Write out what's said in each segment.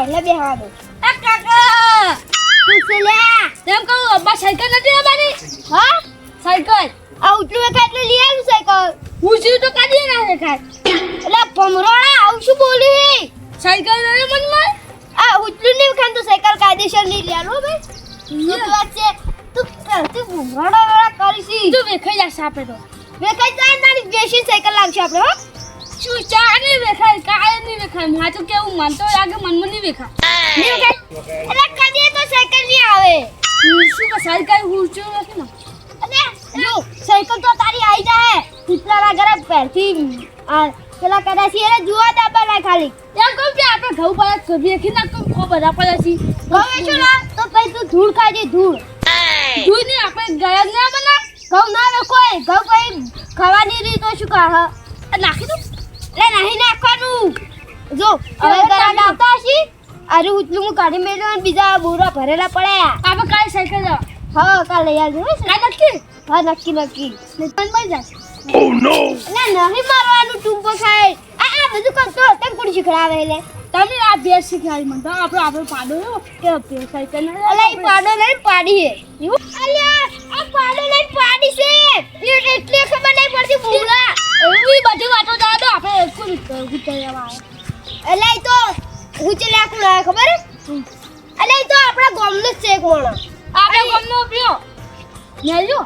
સોળને બેહવા દો આ કાકા! તું શું લે? તેમ કહું અબ્બા સાયકલ નથી આવવાની? હા? સાયકલ? આ ઉઠલું વેખાય એટલે લઈ આવ્યું સાયકલ. હું શું તો કાઢી ના દેખાય એટલે ભમરોડા આવું શું બોલ્યું હે સાયકલ નહીં મનમાં આ ઉઠલું નહીં વેખાય તો સાયકલ કાયદેસર નહીં લેવાનું ભાઈ. શું વાત છે? તું પહેલથી ભમરોડા વાળા કરીશી. તું વેખાઈ જશે આપણે તો. વેખાઈ જાય તારી બેસી સાયકલ લાગશે આપણે હો. શું ચા નહીં વેખાય કાય નહીં વેખાય તો કેવું? મન તો લાગે મનમાં નહીં વેખાય એટલે કદી તો સાયકલ નહીં આવે. હું શું કે સાયકલ હું છું નથી ને? જો સાયકલ તો તારી આવી જાય કૂતરાના ઘરે પહેરથી આ પેલા કદાચ એને જુઓ જ આપવાના ખાલી. એમ કહું કે આપણે ઘઉં પર સભી રાખી ના કહું ખો બધા પડે છે ઘઉં શું ના તો પછી તું ધૂળ ખાજે ધૂળ. ધૂળ ને આપણે ગયા ના બના ઘઉં ના રાખો એ. ઘઉં કઈ ખાવાની રીત શું કહા? નાખી દઉં. એટલે નહીં નાખવાનું. જો હવે ગરાક આવતા હશે? અરે ઉતલું હું કાઢી મેળ્યો અને બીજા બોરા ભરેલા પડ્યા. આપણે કાલે સાયકલ જાવ હા કાલ લઈ આવજો હો. કાલે નક્કી? હા નક્કી નક્કી. ને તન મળી જશે. ના નહીં મારવાનું ટૂંપો ખાય આ આ બધું કરતો તને કોણ શીખડાવે લે તમે આ ભેસ શીખવાડી મને. તો આપણો આપણો પાડો કે ભેસ સાયકલ ને અલે ઈ પાડો લઈ પાડી હે એવું આ પાડો લઈ પાડી છે એટલે ખબર નહીં પડતી ભૂલા એવી બધી વાતો જવા દો આપણે એકું ગુતરિયામાં આવે. ઈ તો હું ચલે આખું ખબર? એટલે તો આપણા ગામનો જ છે એક માણસ આપણે ગામનો પ્યો. મેલ્યો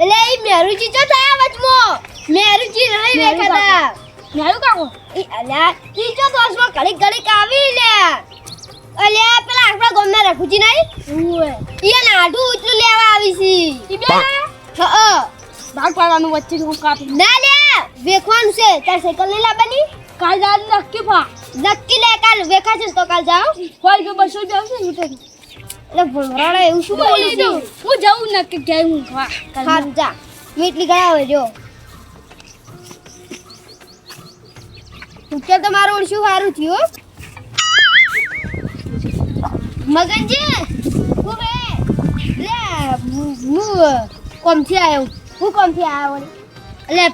એટલે એ મેરુજી ચો થયા વચમાં? મેરુજી નહીં મેરુ દેખાતા નેલ્યો કાકો? ઈ અલ્યા ઈ ચો દોસમાં ઘડીક ઘડીક આવી લે. અલ્યા પેલા આપણા ગામના રઘુજી નહીં ઉએ ઈ નાડું ઉતરું લેવા આવી ઈ છે બે હા ભાગ પાડવાનું વચ્ચે હું કાપી. ના લે વેખવાનું છે. તાર સાયકલ નહીં લાવવાની? કાલ જાવ નક્કી ભા નક્કી લે કાલ વેખાશે તો કાલ જાવ. હોય કે બસો જાવ છે હું એટલે ભણવાડા એવું શું બોલી દઉં. હું જાઉં નક્કી કે હું ખા કાલ જા. મીટલી ગયા હોય જો. ઉકેલ તો મારું ઓળશું સારું થયું? મગનજી હું બે. લે હું- કોમથી આવ્યો? હું કોમથી આવ્યો એટલે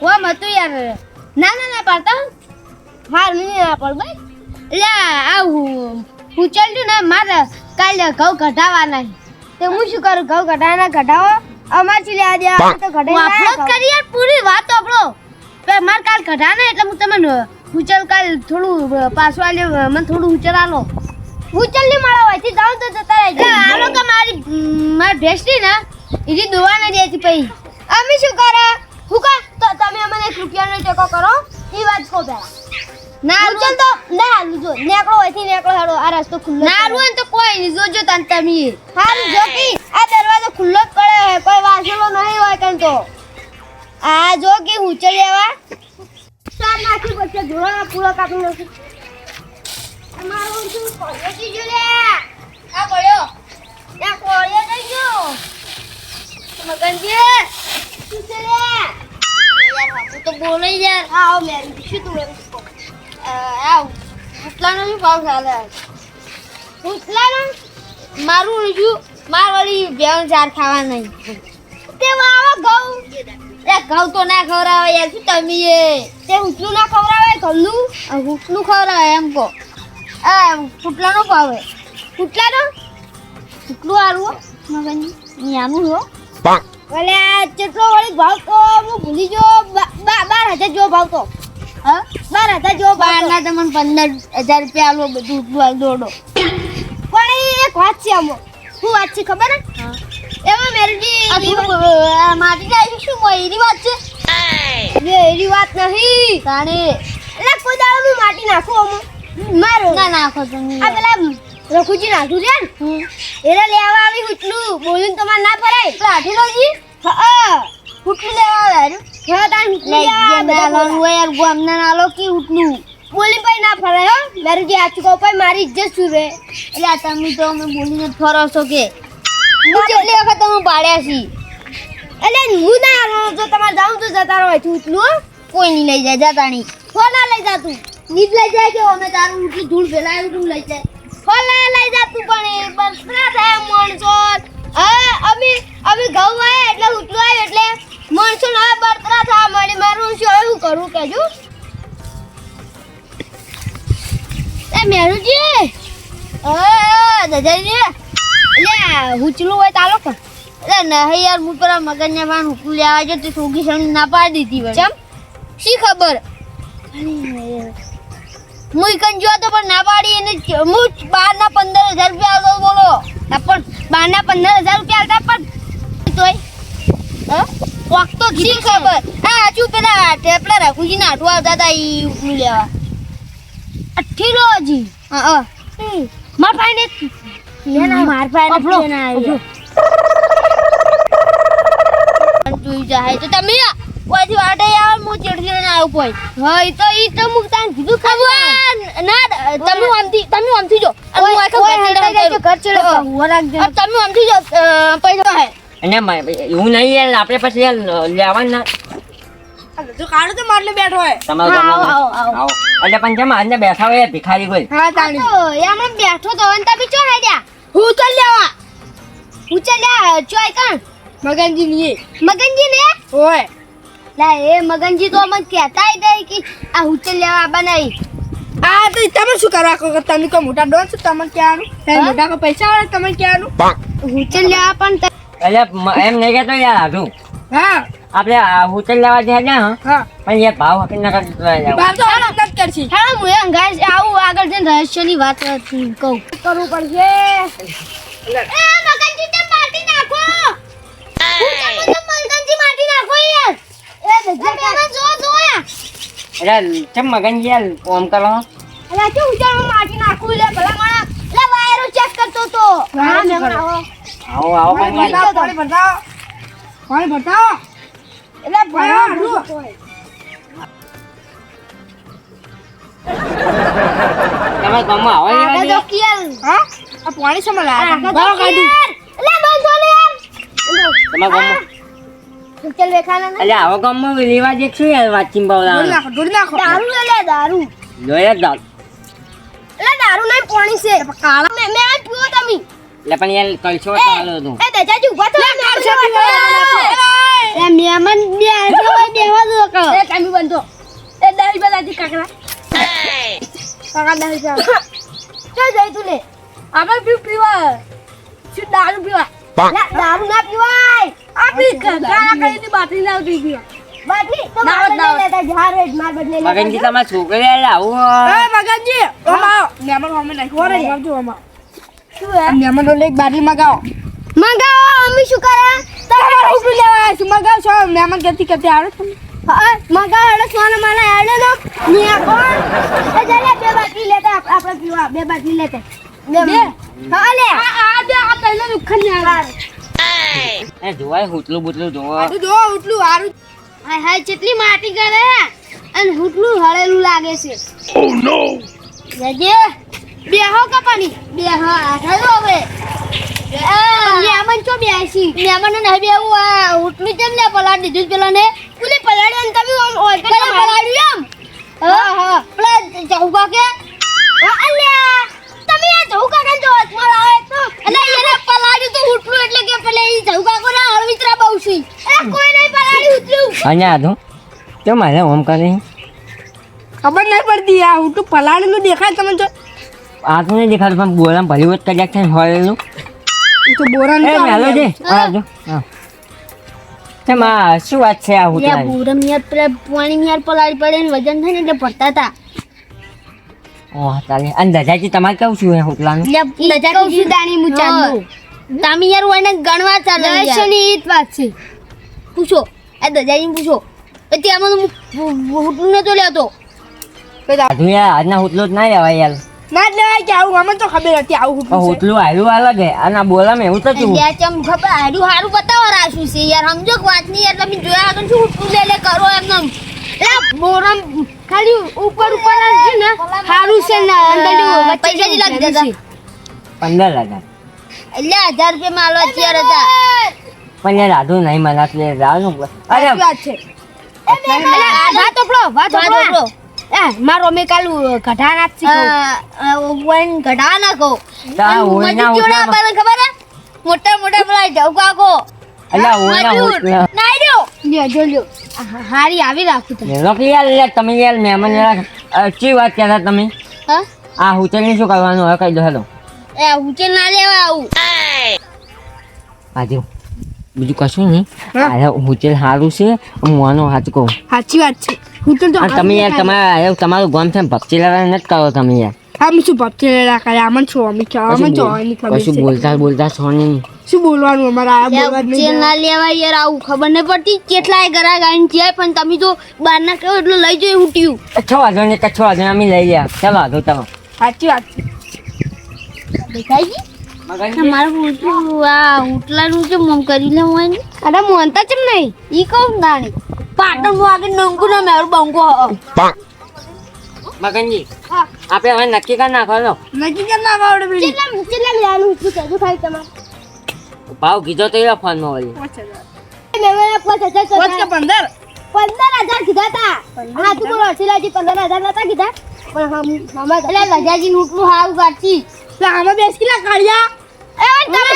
કોમ હતું યાર. ના ના ના પાડતા હાર મને ના પડ ભાઈ. એટલે આવું હું ચાલ્યું ને મારે કાલે ઘઉં કઢાવાના. તે હું શું કરું ઘઉં કઢાવાના? કઢાવો. અમારથી લે આજે આ તો કઢાઈ જ કરી યાર પૂરી વાત આપણો. પે માર કાલ કઢાને એટલે હું તમને ઉચલ કાલ થોડું અ, લે આલ્યો મને થોડું ઉચલ આલો. ઉચલની માળા હોયથી જાઉં તો જતા રહેજો. આલો કે મારી મારી ભેંસની ને એની દુવા ન દેતી પછી અમે શું કરે? હું કા તમે મને એક રૂપિયાનો ટેકો કરો એ વાત કહો પહેલા. ના ઉચલ તો. ના હાલું જો. નેકળો હોયથી નેકળો હાડો આ રસ્તો ખુલ્લો ના હાલું તો કોઈ નહીં. જોજો તન તમે. હારું જોકી આ દરવાજો ખુલ્લો જ પડે કોઈ વાસેલો નહીં હોય કેમ તો? આ જો કે ઉચલ લેવા સાર નાખી પછી ધોરણ પૂરો કાપી નાખી. અમારું શું કોલેજ થઈ ગયો લે આ કોળિયો ત્યાં કોળિયો થઈ ગયો મગનજી શું છે લે યાર હું તો બોલે યાર. હા આવ મેરી શું તું એમ આવ. ભૂતલાનો શું ભાવ ચાલે ભૂતલાનો? મારું બીજું માર વળી બેન ચાર ખાવા નહીં. તે વાવા ઘઉં. એ ઘઉં તો ના ખવડાવે યાર શું તમે એ? તે ઉટલું ના ખવડાવે ઘઉંનું? આ ઉટલું ખવડાવે એમ કહો. આ ફૂટલાનો ભાવે. ફૂટલાનો ઉટલું આરું મગન આનું હો. ભલે કેટલો વળી ભાવ તો હું ભૂલી જો બાર હજાર જેવો ભાવ તો. હા? બાર હજાર જેવો ભાવ ના તમને પંદર હજાર રૂપિયા આલો બધું દોડો. પણ એક વાત છે આમાં. શું વાત છે ખબર? હે. એમાં મેરજી માટી જાય શું? એની વાત છે? એની વાત નહીં. તાણે. એટલે કોઈ દાડો હું માટી નાખું આમાં? મારો? ના નાખો તમે આ પેલા રઘુજી નાખું છે ને? એને લેવા આવી ઉઠલું બોલીને તમારે ના પડાય. લોજી હા ઉટલું લેવા આવ્યા હા તાન ઉટલું લેવા બધા હોય યાર ગામના નાલો કે બોલી ભાઈ ના ફરે હો. મારું જે ચૂકો ભાઈ મારી ઇજ્જત શું રે એટલે આ તમે તો અમે બોલીને જ ફરો છો કે? હું કેટલી વખત તમે પાડ્યા છી? એટલે હું ના હાલો જો તમારે જાઉં તો જતા રહો છું ઉઠલું કોઈ નહીં લઈ જાય જતા નહીં. ફોન ના લઈ જાતું નીચ લઈ જાય કે અમે તારું ઉઠી ધૂળ ફેલાય ઉઠું લઈ જાય? ફોન લઈ જા તું પણ એ ના થાય માણસો. હા અમે અમે ઘઉં આયા એટલે ઉતરું આવ્યું એટલે માણસો ના બરતરા થવા મળી મારું શું એવું કરું કેજો એ મેરુજી અ દજાજી લે હુચલું હોય તાલો કે. એટલે નહીં યાર હું પેલા મગજને પણ હુકલું લેવા જો તે સોગી સણી ના પાડી દીધી હોય. ચમ? શી ખબર? હું કન જો તો પણ ના પાડી એને હું બાર ના પંદર હજાર રૂપિયા આવતો બોલો. પણ બાર ના પંદર હજાર રૂપિયા આવતા પણ તોય? કોક તો ઘી ખબર? હા હજુ પેલા ટેપલા રાખુજી ના આટું આવતા હતા ઈ ઉપલું લેવા. અઠ્ઠીનો હજી. હા હા. માર પાસે માર પાસે તું જાય તો તમે પછી વાટે આવ હું ના આવું કોઈ. હા તો ઈ તો મુક તાન કીધું ખબર ના તમે આમથી તમે આમથી જો. હું આખો ઘર ચેડે ઊભો રાખજો. તમે આમથી જો પૈસા હે. અને મ- નહીં યાર આપણે પછી યાર ના જો તો બેઠો હોય. તમારા આવો, આવો, આવો. આવો. એટલે પણ જેમ આજને બેઠા હોય યાર ભિખારી કોઈ. હા આ તો એમણે બેઠો તો ચો હેડ્યા? હું તો લેવા. હું ચાલ્યા ચોય કણ? મગનજી ની મગનજી ને હોય. લા એ મગનજી તો અમને કહેતા દે કે આ હુચલ લેવા બનાવી. આ તો તમે શું કરવા કહો તમે કોઈ મોટા ડોન છો? તમને ક્યાંનું તમે હા? મોટા કો પૈસા વાળા તમે ક્યાંનું હુચલ લેવા પણ એટલે એમ નહીં કહેતો યાર આધું હા. આપણે આ હોટલ લેવા જાય ને હા? પણ યાર ભાવ હકી ના કરતો ભાવ તો હાલ જ કરશી. હા હું એમ ગાઈસ આવું આગળ જઈને રહસ્યની વાત કહું કરવું પડશે એ મગનજી તે માટી નાખો હું મગનજી માટી નાખો યાર એ દજ્જા જો જો યાર એટલે ચમ મગન યાર ઓમ કરો અલા કે ઉજાડમાં માટી નાખું લે ભલા માણા લે વાયરો ચેક કરતો તો હા, મેં. આવો. આવો આવો પણ યાર પાણી ભરતાવો એટલે ભરવા હારું. તમારા ગામમાં આવો દે તો કિયલ. હા આ પાણી સમા આગળ લાયા તો બરો કાઢું કિયલ. લે બંધો ને યાર. તમારા ગામમાં ને. આવો લેવા જે શું યાર નાખો નાખો. દારૂ લે નહીં પાણી છે. કાળા. મે મે આ પીવો તમે. એટલે પણ યાર કલશો તો તું. એ દજાજી ઊભા થો લે પીવો. એ મહેમાન બે આજો હોય દો કો એ કામી બંધો. એ દાઈ બધાથી કાકડા. કાકા દાઈ જા. ચાલ જઈ તું લે. આપણે પીવા. શું દારૂ પીવા? દારૂ ના પીવાય. આપી ગાળા કરીને બાટલી આવતી પીવા બાટલી તો ના, માર ના. બદલે લેતા જા રે માર બદલે મગનજી જા. તમારા છોકરી યાર આવું એ મગનજી ઓમા આવો. હોમે નાખ્યો રે આવજો ઓમ શું હે? આ ઓલે એક બાટલી મગાવો. મંગાવો અમે શું કરે? તમારે ઉપડી લેવા છે. મગાવ છો. મહેમાન કેતી કેતી આવડે તમને. હા મંગાવો એટલે સોના માના હેડે નો નિયા કોણ? એ જલે બે બાટલી લેતા આપણે પીવા બે બાટલી લેતા. બે? હા લે. આ આ આ પહેલા દુઃખ ને આવે એ જોવાય હુટલું બુટલું જોવો. તું જો હુટલું હારું. હાય હાય કેટલી માટી કરે? અને હુટલું હળેલું લાગે છે. ઓ નો જજે બેહો કપાની. બેહો આઠાયો હવે. મેમન ચો બેસી આ હુટલું કેમ ને પલાડ દીધું પેલા ને પુલી પલાડી ને તમે આમ પલાડ્યું એમ? હા હા. પેલા ચૌકા કે? અલ્યા તમે આ ચૌકા કાન જો હાથમાં લાવે તો એટલે એને પલાડ્યું તો ઉઠલું એટલે કે પેલે ઈ ચૌકા કો ના હળવિતરા બહુ છે. એ કોઈ નહીં પલાડ્યું ઉઠલું અહીંયા આધું તો મારે ઓમ કરે? ખબર નહીં પડતી આ ઉટલું પલાળેલું દેખાય તમને જો. આ તો નહીં દેખાતું પણ બોરામ ભલી વખત કદાચ થઈને હોયેલું તો બોરામ એ મેલો જે આ જો હા. કેમ શું વાત છે આ હુટલાની બુરમ યાર પેલા પાણી યાર પલાળી પડે ને વજન થાય ને એટલે પડતા હતા. ઓહ અને દજાજી તમારે કેવું છું એ હુટલાનું? લે દાણી ચાલુ તમે યાર ઓને ગણવા ચાલે દર્શની ઈ વાત છે. પૂછો. આ દજાજી પૂછો. એ ત્યાં હુટલું નતો લેતો. આધું યાર આજના હુટલું જ ના લેવાય યાર. ના જ લેવાય કે આવું અમને તો ખબર હતી આવું ઉટલું આવ્યું અલગ હે અને આ એવું તો શું બે ચમ ખબર હારું હારું બતાવો રાશું છે યાર સમજો કે વાત નહીં યાર તમે જોયા આગળ શું હોટલું લે લે કરો એમને એટલે બોરમ ખાલી ઉપર ઉપર જ છે ને હારું છે ને અંદર પૈસા જ લાગી પંદર હજાર એટલે હજાર રૂપિયા માં આલવા તૈયાર હતા. પણ યાર આધું નહીં મને એટલે જાવાનું અરે વાત છે. વાત ઓપડો વાત ઓપડો મારો અમે કાલ ગઢા નાચ શીખવું ગઢા નાખો તા હોયના કેવડા હોટલામાં ખબર હે? મોટા મોટા પેલા જવકાકો અલ્યા હોયના ઓના નાઈ દો. લ્યો જો લ્યો. હારી આવી રાખું તમે નોકરી યાર યાર તમે યાર મહેમાન યાર. ચી વાત કહેતા તમે? હા? આ હોટલની શું કરવાનું? હવે કહી દો હેલો. એ હોટેલ ના લેવા આવું. આજે બીજું કશું નહીં. અરે હોટેલ સારું છે હું આનો હાથ કહું. સાચી વાત છે. હોટેલ તો તમે યાર તમારા તમારું ગામ છે ભક્તિ લાવા નથી કરો તમે યાર. આમ શું ભક્તિ રાખે આમન છો અમે છો કશું છો એની ખબર કશું છે બોલતા બોલતા છો નહીં શું બોલવાનું અમારે આ બોલવા જ ઉચે નહીં ના લેવા યાર આવું ખબર નહીં પડતી કેટલાય ગરા ગાઈને જાય પણ તમે તો બહાર ના કહો એટલે લઈ જઈ ઉઠ્યું કચ્છો વાંધો ને કચ્છો વાંધો અમે લઈ ગયા ચાલો વાંધો તમે સાચી વાત છે દેખાય મારું ઉઠલું આ ઉટલાનું છે મોં કરી લે હોય ને અરે મોનતા ચમ નહીં ઈ કહું દાણી પાટણ આગળ નંગુ ના મારું બંકો મગનજી હા. આપણે હવે નક્કી કરી નાખવાનો. લો નક્કી કેમ ના આવડે પેલી. કેટલા કેટલા લેવાનું ઉઠલું કહેજો ખાલી તમારે? ભાવ કીધો તો એ ફોનમાં વળી. મેં હજાર પાંચ કે પંદર? પંદર હજાર કીધા હતા હા તું બોલો પંદર હજાર નતા કીધા. પણ હમણાં એટલે લજાજી ઉઠલું હારું કાઢી એટલે આમાં બેસ કિલા કાઢ્યા? એ તમે?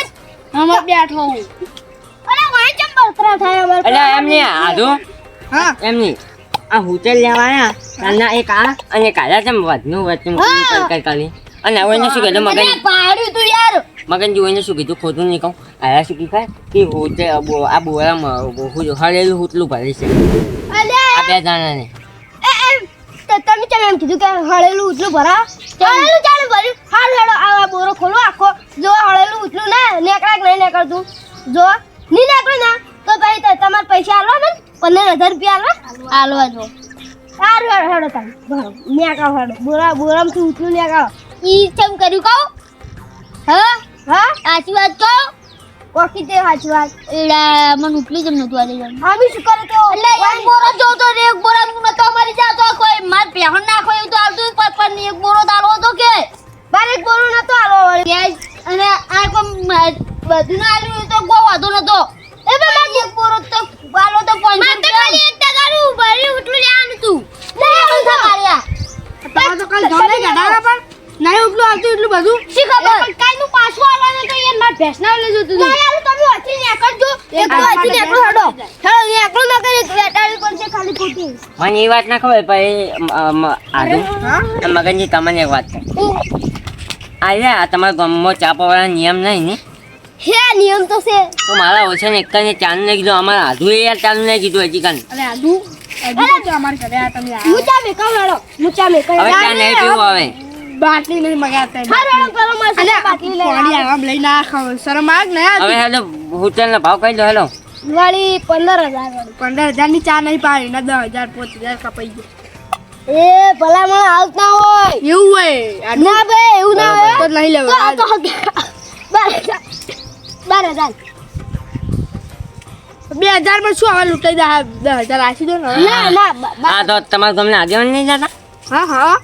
આમાં બેઠો હું અરે વાય બળતરા થાય અમાર એટલે એમ નહીં આધો? હા. એમ નહીં. આ હોટેલ લેવાના. કાલના એક આ અને કાલા તેમ વધનું વધનું કર કરી. અને હવે એને શું કીધું? મગન પાડ્યું તું યાર. મગન એને શું કીધું? ખોટું નહીં કહું. આયા શું કીધું? કે હોટેલ આ બોરામાં હળેલું હોટલું ભરે છે. આ બે જણાને. તમે કેમ એમ કીધું કે હળેલું ઉતલું ભરા હળેલું ચાલે ભર્યું. હાલ હેડો આ બોરો ખોલો આખો. જો હળેલું ઉતલું ના નેકળાક નહીં નેકળતું. જો નહીં નેકળું ના તો ભાઈ તમારે પૈસા આલવા ને. પંદર હજાર રૂપિયા આલવા? આલવા જો સારું હેડો હેડો તમે ભરો નેકાળો હેડો બોરા બોરામાંથી ન્યા કાઢો ઈ કેમ કર્યું કહો. હા? હા? સાચી વાત કહો. કોકી તે સાચી વાત. એડા મને ઉપલી જમ નતું આજે જમ હા બી શું કરે તો? એટલે એક બોરો જો તો એક બોરા હું નતો મરી જાતો કોઈ માર પહેણ નાખો એવું તો આવતું પર પરની એક બોરો તારો તો કે? બાર એક બોરો નતો આલો અને આ કોમ બધું ના આલ્યું તો કોઈ વાંધો નતો. તો આલો તો 500 માર તો ખાલી એક ટકાનું ભર્યું ઉઠલું લેવાનું તું. લે આવું થા માર્યા તમારે તો કાલ જમે ગડારા પણ નહીં ઉઠલું આવતું એટલું બધું? શી ખબર? પણ કાઈ નું પાછું આલવાનું તો એ માર ભેંસના લઈ જતું ના યાર તમે વાંચી ને એક તો એકલો હડો. હેડો હેડો નીકળો ના કરી પણ છે ખાલી ખોટી. મને એ વાત ના ખબર પણ આદુ મગનજી તમને એક વાત કહું આ તમારા ગામમાં ચા પવાળા નિયમ નહીં ને? હે નિયમ તો છે. તો મારા ઓછા ને એક ને ચાલુ નહીં કીધું. અમારા આધુ એ યાર ચાલુ ને કીધું હજી કાન અરે આધુ? આદુ તો અમારે ઘરે આ તમે હું ચા મેકાવ હેડો હું ચા મેકાવ હવે ચા નહીં પીવું હવે. બાટલી નહીં મગાતા હારો પેલો માર બાટલી લઈ પાણી આરામ લઈને આ ખાવ શરમ આગ ને હવે હેલો હોટેલ નો ભાવ કહી દો હેલો. વાળી પંદર હજાર પંદર હજારની ચા નહીં પાડી ને દસ હજાર પાંચ હજાર કપાઈ ગયો એ ભલા મને આવત હોય. એવું હોય ના ભાઈ એવું ના હોય. તો નહીં તો તો બાર હજાર. બે હજારમાં શું હવે લૂંટાઈ દે? દસ હજાર આપી દો ને ના ના બા- તો તમારા ગામને આગેવાન નહીં જતા? હા હા.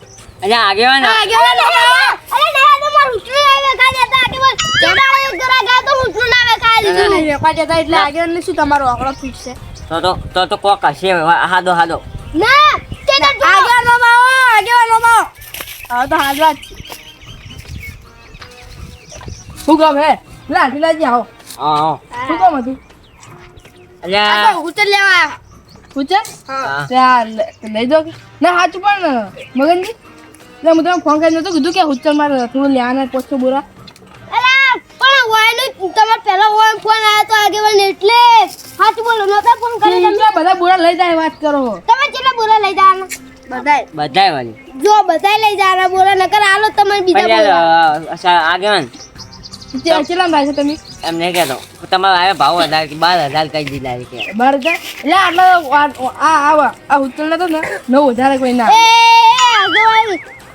અરે આગેવાન અરે ના તો મારું ઉતરું આવે. કાજે તા કે બોલ કેડાળે એક ગા તો ઉતરું ના આવે કાજે ના, ના. નહીં વેપાર જતા એટલે આગળ ને. શું તમારો આંકડો ફૂટશે તો તો તો તો કોક હશે. હાદો હાદો. ના તે તો આગળ નો માવો આગળ નો માવો હવે તો હાજર જ. શું કામ હે? લાઠી લાજી આવો. હા શું કામ હતું? અલ્યા. ઉચલ લેવા ઉચલ? હા. લઈ દો ના સાચું પણ મગનજી. એટલે હું તમને ફોન કરીને કીધું કે ઉચલ મારે થોડું લેવાના પોસ્ટો બોરા અલા પણ વાયનો તમાર પહેલો વાય ફોન આવ્યો તો આગેવાન એટલે. સાચું બોલો નતા ફોન કર્યો તમે બધા બોરા લઈ જાય વાત કરો. તમે કેટલા બોરા લઈ જવાના? બધાય. બધાય વાલી. જો બધાય લઈ જવાના બોરા નકર આલો તમને બીજા આગેવાન. ચેટલા ભાઈ છે તમે? એમ નહીં કહેતો તમારા આવ્યા ભાવ હજાર કે બાર હજાર કઈ દીધા કે. બાર હજાર? એટલે આટલા આ આ આવા આ ઉત્તર નતો ને નવ હજાર કોઈ ના.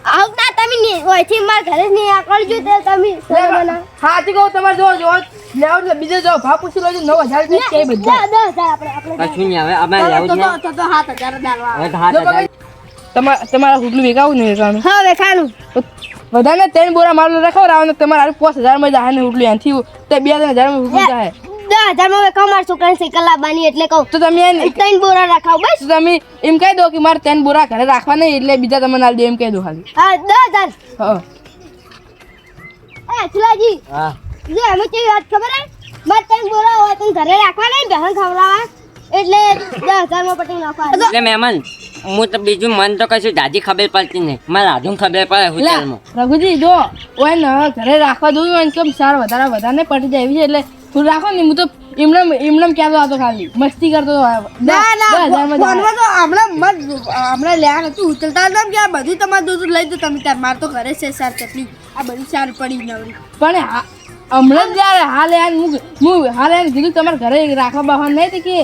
આવતા તમે ઓયથી માર ઘરે ની આકળજો તે તમે સર્વના હા તે કહું તમારે જો જો લેવો બીજે જો ભાવ પૂછી લેજો નવ હજાર કે બધા દસ હજાર આપણે આપણે કશું નહીં હવે અમે લેવું તો તો સાત હજાર ડાલવા. હવે હાથ હજાર તમારા તમારા હુટલું વેગાવું ને રાણું હા ખાનું વધારે ત્રણ બોરા માલ રખાવ રાવ તમારે પાંચ હજારમાં જાય ને હુટલું એનથી તે બે ત્રણ હજારમાં હુટલું જાય દસ હજારમાં વેખાવ મારા છોકરાને સાયકલ લાવવાની એટલે કહું. તો તમે ત્રણ બોરા રાખાવ બસ. તમે એમ કહી દો કે મારે ત્રણ બોરા ઘરે રાખવા નહીં એટલે બીજા તમે આલી દે એમ કહી દો ખાલી. હા દસ હજાર. હા. એ સુલાજી હા. જે અમે કેવી વાત ખબર હે? મારે ત્રણ બોરા હોય તો ઘરે રાખવા નહીં બહેન ખવડાવવા? એટલે દસ હજારમાં પટી નાખવા એટલે મહેમાન. હું તો બીજું મન તો કશું દાદી ખબર પડતી નહીં. મારે રાજુ ખબર પડે હોટલમાં. રઘુજી જો ઓય ને ઘરે રાખવા દઉં હોય ને કેમ સાર વધારે વધારે પટી જાય છે એટલે તું રાખો ને હું તો એમને એમને કહેતો હતો ખાલી. મસ્તી કરતો હતો ના ફોનમાં તો હમણાં મત હમણાં લ્યા નથી ઉતરતા હતા કે આ બધું તમારે દૂધ લઈ દો તમે તાર માર તો ઘરે છે સાર ચટણી. આ બધું સાર પડી નવરી પણ હા- હમણાં જ યાર હાલ યાર હું હું હાલ યાર કીધું તમારે ઘરે રાખવા બાવા નહીં કે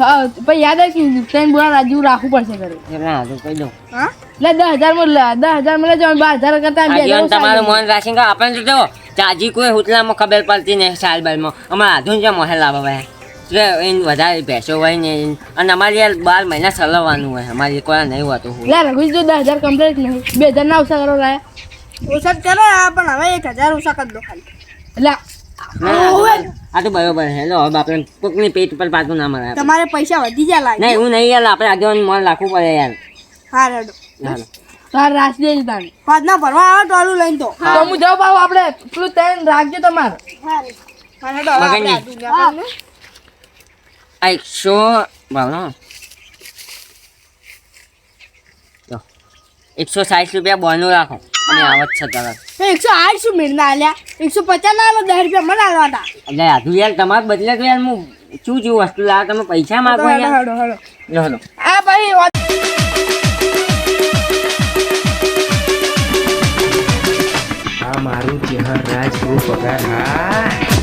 હા, પછી યાદ આવે કે ત્રણ બોરા રાજુ રાખવું પડશે ઘરે. એટલે આજુ કહી દઉં. હા? એટલે દસ હજારમાં લે- દસ હજારમાં લેજો બાર હજાર કરતા હજાર તમારું મન આપણને તો ચાજી કોઈ હોટલામાં ખબર પડતી નહીં સાલ બાલમાં અમારે આધુન છે મોહે લાવવા ભાઈ એટલે એને વધારે ભેંસો હોય ને અને અમારે યાર બાર મહિના ચલાવવાનું હોય અમારે કોઈ નહીં હોતું હોય. લે રઘુજી જો દસ હજાર કમ્પ્લીટ નહીં બે હજાર ના ઓછા કરો લાયા ઓછા જ કરો પણ હવે એક હજાર ઓછા કરી દો ખાલી. એટલે આ તો બરાબર. આ તો બરોબર છે. લો હવે આપણે કોકની પેટ પર પાતું ના મળે. તમારે પૈસા વધી જાય લાગે. નહીં હું નહીં યાર આપણે આગેવાન મન રાખવું પડે યાર. હા રેડો તાર રાસ દેજ તાને પાંચના ભરવા આવે ટોલું લઈને તો. તો હું જાઉં બાબુ આપણે પેલું ત્રણ રાખજો તમારે. હા. એકસો ભાવનો. એકસો સાઠ રૂપિયા બોનું રાખો. અને આવત છે તરત તો એકસો આઠ શું મેળના આલ્યા? એકસો પચાસ ના આલો દસ રૂપિયા મને આલવા હતા એટલે આજુ યાર તમારે બદલે તો યાર હું શું જેવું વસ્તુ? લાવ તમે પૈસા માગો યાર. હેડો હેડો લો લો આ ભાઈ આ મારું ચહેર રાજ પગાર. હા